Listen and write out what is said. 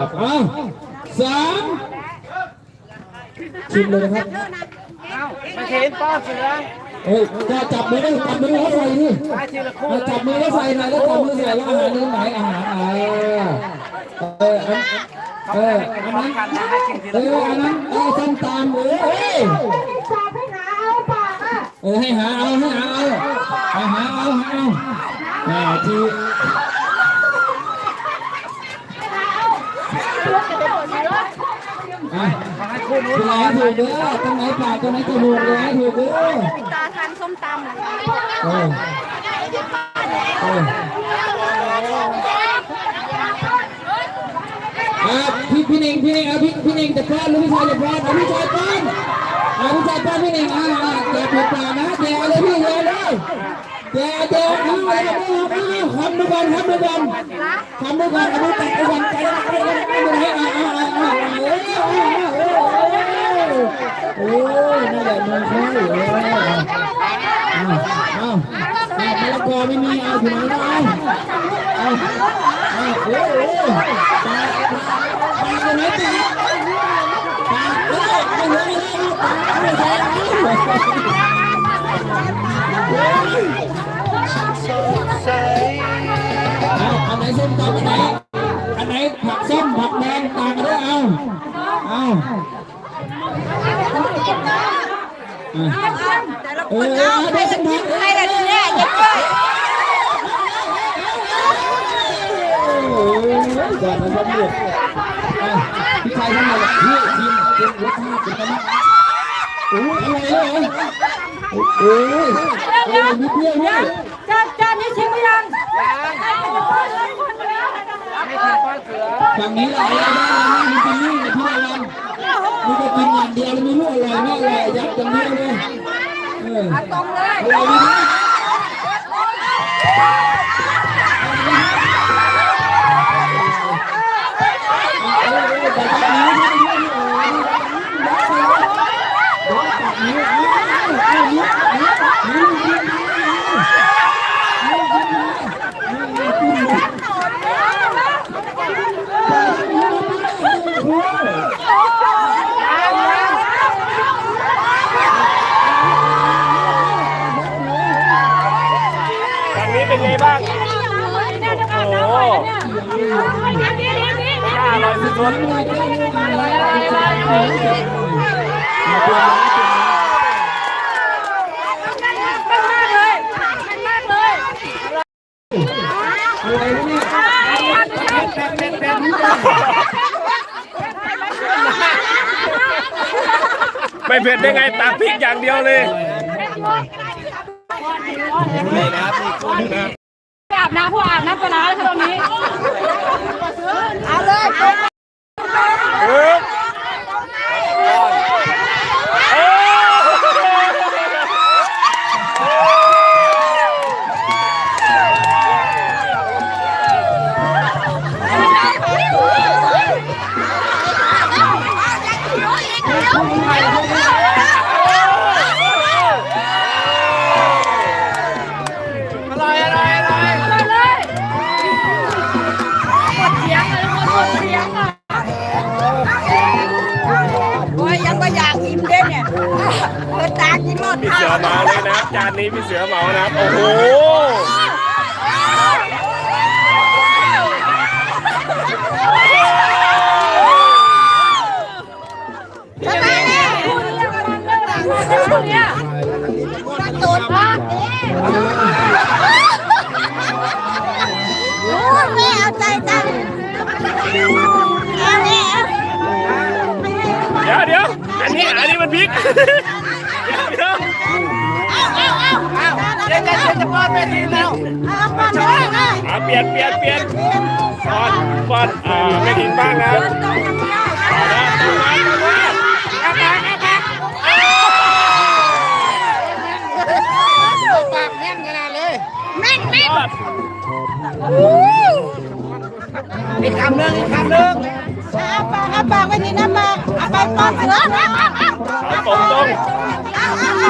เอาสามชิมเลยนะครับมาเห็นป้าเสือเฮ้ยจะจับมือได้จับมือแล้วใส่ดิมาทีละคู่เอาจับมือแล้วใส่หน่อยแล้วจับมือใส่ว่าอาหารเนื้อไหนอาหารอ่าเอออันเอออันนั้นกันนะให้กินทีเอละออันนั้นเออส้มตำเออเอ้ยปากให้หาเอาปากอะเออให้หาเอาให้หาเอาเอาหาเอาหาเอาอ่าที อะมาให้คู่นู้นตรงไหนถูกเด้อตรงไหนปากตรงไหนจมูกตรงไหนถูกเด้อตาทานส้มตำเออเอออะพี่พี่เน่งพี่เน่งเอาพี่พี่เน่งจะป้อนหรือพี่ชายจะป้อนเอาพี่ชายป้อนเอาพี่ชายป้อนพี่เน่งอ่าอ่าอย่าผิดปากนะแกเอาเลยพี่แกเลยแกแก เอาเลยเอาเอาคำดูก่อนคำดูก่อนคำดูก่อนเอามือแตะดูก่อนไปแล้วไปแล้วไปแล้วอ่าอ่าอ่าอ่าเอ้ยโอ้ยนั่แหละมือเขาเอ้ยเอาเอาเอามะละกอไม่มีเอาถึงไหนเอาเอาเอาโอ้โหปลาปลาตัวไหนปลาปลาเอ้ยไม่เหลือไม่เหลือปลาไม่ใช่ เอาอันไหนส้มตำอันไหนอันไหนผักส้มผักแดงต่างกันด้วยเอาเอาเอคนอเอาเอาได้สสักกิพันกใครกันเนี่ยเย็บลยก่อนมันจะหมดพี่ชายทำอะไรพี่ชิมชิมรสชาติเป็นไงโอ้ยอะไรเหรอ โอ้ยยมีเปรี้ยวด้วยจานจานนี้ชิมหรือยังให้ทีป้าเสือฝั่งนี้เราได้นะมีกินนี่กับพี่อลันมีก็กินอย่างเดียวไม่รู้อะไรไม่อร่อยยัดตรงนี้เลยเออตรงเลย นี้เป็นไงบ้างโอ้โหน่าอร่อยสุดๆไม่เผ็ดได้ไงตักพริกอย่างเดียวเลย นี่นะครับนี่คู่นึงนะอาบน้ำพวกอาบน้ำปลาแล้วตรงนี้ เอาเลย ดพี่เสือเหมาเลยนะครับจานนี้พี่เสือเหมานะครับโอ้โหทำไมเนี่ยคุณเรื่องอะไรเรื่องหลังเนี่ยตูดมากโอ้ยไม่เอาใจจังเอาเนี่ยเดี๋ยวเดี๋ยวอันนี้อันนี้มันพริก จะจะป้อนไปทีแล้วเอาป้อนเลยนะอะเปลี่ยนเปลี่ยนเปลี่ยนป้อนป้อนอ่าไม่ถินบ้างนะต้องทำได้อาปากอาปากปากแน่นขนาดเลยแม่นแม่นอีกคำหนึ่งอีกคำหนึ่งอาปากอาปากไม่ทีนะปากอาปากป้อนเสือเอาเอาเอาตรงตรงเอาเอา